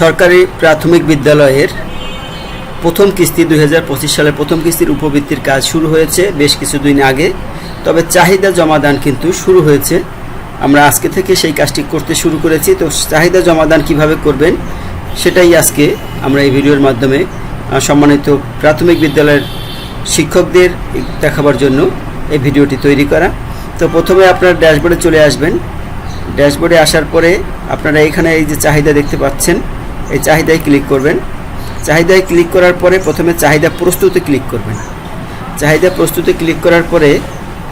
সরকারি প্রাথমিক বিদ্যালয়ের প্রথম কিস্তি দুই হাজার পঁচিশ সালের প্রথম কিস্তির উপবৃত্তির কাজ শুরু হয়েছে বেশ কিছুদিন আগে। তবে চাহিদা জমাদান কিন্তু শুরু হয়েছে। আমরা আজকে থেকে সেই কাজটি করতে শুরু করেছি। তো চাহিদা জমাদান কীভাবে করবেন সেটাই আজকে আমরা এই ভিডিওর মাধ্যমে সম্মানিত প্রাথমিক বিদ্যালয়ের শিক্ষকদের দেখাবার জন্য এই ভিডিওটি তৈরি করা। তো প্রথমে আপনার ড্যাশবোর্ডে চলে আসবেন। ড্যাশবোর্ডে আসার পরে আপনারা এখানে এই যে চাহিদা দেখতে পাচ্ছেন এই চাহিদায় ক্লিক করবেন। চাহিদায় ক্লিক করার পরে প্রথমে চাহিদা প্রস্তুতে ক্লিক করবেন। চাহিদা প্রস্তুতে ক্লিক করার পরে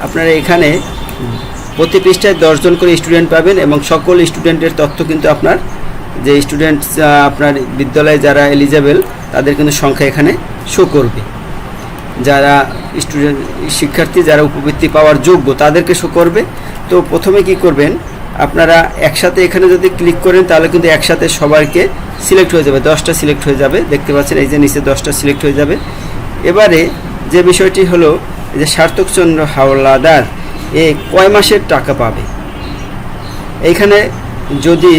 আপনারা এখানে প্রতি পৃষ্ঠায় দশজন করে স্টুডেন্ট পাবেন এবং সকল স্টুডেন্টের তথ্য কিন্তু আপনার যে স্টুডেন্ট আপনার বিদ্যালয়ে যারা এলিজেবেল তাদের কিন্তু সংখ্যা এখানে শো করবে। যারা স্টুডেন্ট শিক্ষার্থী, যারা উপবৃত্তি পাওয়ার যোগ্য, তাদেরকে শো করবে। তো প্রথমে কি করবেন? আপনারা একসাথে এখানে যদি ক্লিক করেন, তাহলে কিন্তু একসাথে সবাইকে সিলেক্ট হয়ে যাবে, দশটা সিলেক্ট হয়ে যাবে। দেখতে পাচ্ছেন এই যে নিচে দশটা সিলেক্ট হয়ে যাবে। এবারে যে বিষয়টি হলো যে সার্থকচন্দ্র হাওলাদার, এ কয় মাসের টাকা পাবে? এইখানে যদি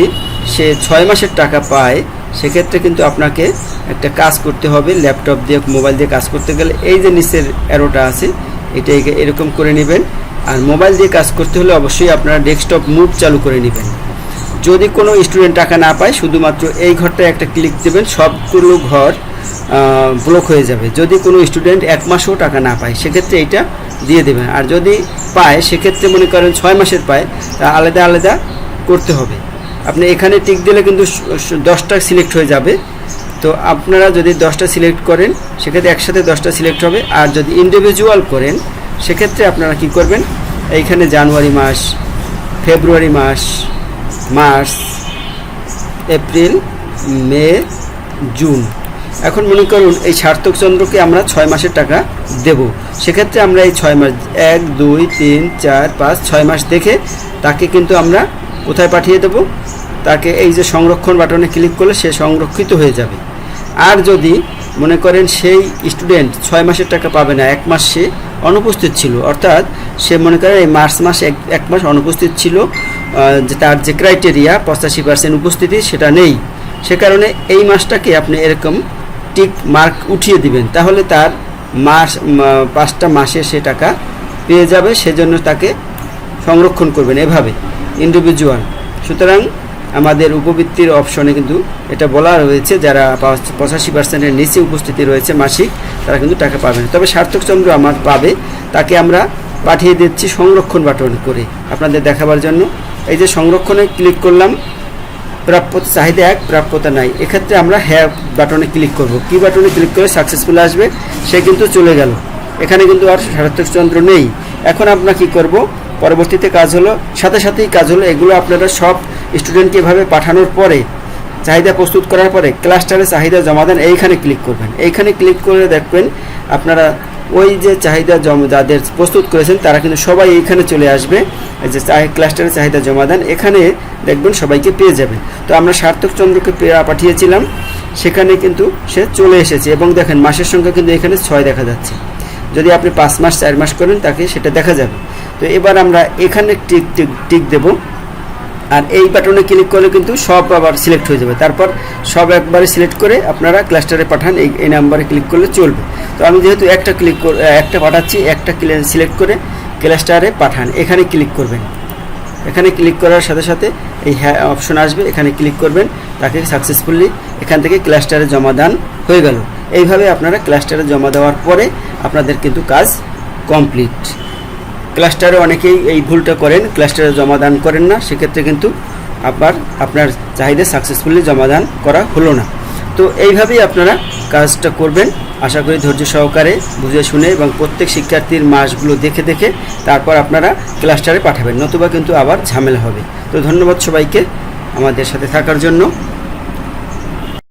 সে ছয় মাসের টাকা পায়, সেক্ষেত্রে কিন্তু আপনাকে একটা কাজ করতে হবে ল্যাপটপ দিয়ে মোবাইল দিয়ে কাজ করতে গেলে এই যে নিচের অ্যারোটা আছে এটা এরকম করে নেবেন। আর মোবাইল দিয়ে কাজ করতে হলে অবশ্যই আপনারা ডেস্কটপ মুভ চালু করে নেবেন। যদি কোনো স্টুডেন্ট টাকা না পায়, শুধুমাত্র এই ঘরটায় একটা ক্লিক দেবেন সবগুলো ঘর ব্লক হয়ে যাবে। যদি কোনো স্টুডেন্ট এক মাসও টাকা না পায়, সেক্ষেত্রে এইটা দিয়ে দেবেন। আর যদি পায়, সেক্ষেত্রে মনে করেন ছয় মাসের পায়, তা আলাদা আলাদা করতে হবে। আপনি এখানে টিক দিলে কিন্তু দশটা সিলেক্ট হয়ে যাবে। তো আপনারা যদি দশটা সিলেক্ট করেন, সেক্ষেত্রে একসাথে দশটা সিলেক্ট হবে। আর যদি ইন্ডিভিজুয়াল করেন সেক্ষেত্রে আপনারা কি করবেন? এইখানে জানুয়ারি মাস, ফেব্রুয়ারি মাস, মার্চ, এপ্রিল, মে, জুন। এখন মনে করুন এই সার্থক চন্দ্রকে আমরা ছয় মাসের টাকা দেব। সেক্ষেত্রে আমরা এই ছয় মাস, এক, দুই, তিন, চার, পাঁচ, ছয় মাস দেখে তাকে কিন্তু আমরা কোথায় পাঠিয়ে দেব? তাকে এই যে সংরক্ষণ বাটনে ক্লিক করলে সে সংরক্ষিত হয়ে যাবে। আর যদি মনে করেন সেই স্টুডেন্ট ছয় মাসের টাকা পাবে না, এক মাস সে অনুপস্থিত ছিল। অর্থাৎ সে মনে করেন এই মার্চ মাস এক এক মাস অনুপস্থিত ছিল যে তার যে ক্রাইটেরিয়া পঁচাশি পার্সেন্ট উপস্থিতি সেটা নেই। সে কারণে এই মাসটাকে আপনি এরকম টিক মার্ক উঠিয়ে দিবেন। তাহলে তার মাস পাঁচটা মাসে সে টাকা পেয়ে যাবে, সেজন্য তাকে সংরক্ষণ করবেন এভাবে ইন্ডিভিজুয়াল সুতরাং আমাদের উপবৃত্তির অপশনে কিন্তু এটা বলা রয়েছে, যারা পাঁচ- পঁচাশি পার্সেন্টের নিচে উপস্থিতি রয়েছে মাসিক তারা কিন্তু টাকা পাবে না। তবে সার্থকচন্দ্র আমার পাবে, তাকে আমরা পাঠিয়ে দিচ্ছি সংরক্ষণ বাটন করে আপনাদের দেখাবার জন্য। এই যে সংরক্ষণে ক্লিক করলাম, প্রাপ্যতা চাহিদা এক, প্রাপ্যতা নাই। এক্ষেত্রে আমরা হ্যাঁ বাটনে ক্লিক করব। কি বাটনে ক্লিক করে সাকসেসফুল আসবে, সে কিন্তু চলে গেল। এখানে কিন্তু আর সার্থকচন্দ্র নেই। এখন আমরা কি করব? পরবর্তীতে কাজ হলো, সাথে সাথেই কাজ হলো, এগুলো আপনারা সব স্টুডেন্টকে এভাবে পাঠানোর পরে চাহিদা প্রস্তুত করার পরে ক্লাস্টারে চাহিদা জমা দেন, এইখানে ক্লিক করবেন। এইখানে ক্লিক করে দেখবেন আপনারা ওই যে চাহিদা জমা যাদের প্রস্তুত করেছেন, তারা কিন্তু সবাই এইখানে চলে আসবে। যে ক্লাস্টারে চাহিদা জমা দেন, এখানে দেখবেন সবাইকে পেয়ে যাবেন। তো আমরা সার্থক চন্দ্রকে পাঠিয়েছিলাম, সেখানে কিন্তু সে চলে এসেছে। এবং দেখেন, মাসের সংখ্যা কিন্তু এখানে ছয় দেখা যাচ্ছে। যদি আপনি পাঁচ মাস, চার মাস করেন, তাকে সেটা দেখা যাবে। তো এবার আমরা এখানে টিক টিক টিক দেবো। আর এই বাটনে ক্লিক করলে কিন্তু সব আবার সিলেক্ট হয়ে যাবে। তারপর সব একবারে সিলেক্ট করে আপনারা ক্লাস্টারে পাঠান, এই এই নাম্বারে ক্লিক করলে চলবে। তো আমি যেহেতু একটা ক্লিক একটা পাঠাচ্ছি, একটা সিলেক্ট করে ক্লাস্টারে পাঠান। এখানে ক্লিক করবেন। এখানে ক্লিক করার সাথে সাথে এই হ্যাঁ অপশন আসবে, এখানে ক্লিক করবেন। তাকে সাকসেসফুলি এখান থেকে ক্লাস্টারে জমা দান হয়ে গেল। এইভাবে আপনারা ক্লাস্টারে জমা দেওয়ার পরে আপনাদের কিন্তু কাজ কমপ্লিট ক্লাস্টারে অনেকেই এই ভুলটা করেন, ক্লাস্টারে জমাদান করেন না, সেক্ষেত্রে কিন্তু আবার আপনার চাহিদা সাকসেসফুলি জমাদান করা হলো না। তো এইভাবেই আপনারা কাজটা করবেন। আশা করি ধৈর্য সহকারে বুঝে শুনে এবং প্রত্যেক শিক্ষার্থীর মাসগুলো দেখে দেখে তারপর আপনারা ক্লাস্টারে পাঠাবেন, নতুবা কিন্তু আবার ঝামেলা হবে। তো ধন্যবাদ সবাইকে আমাদের সাথে থাকার জন্য।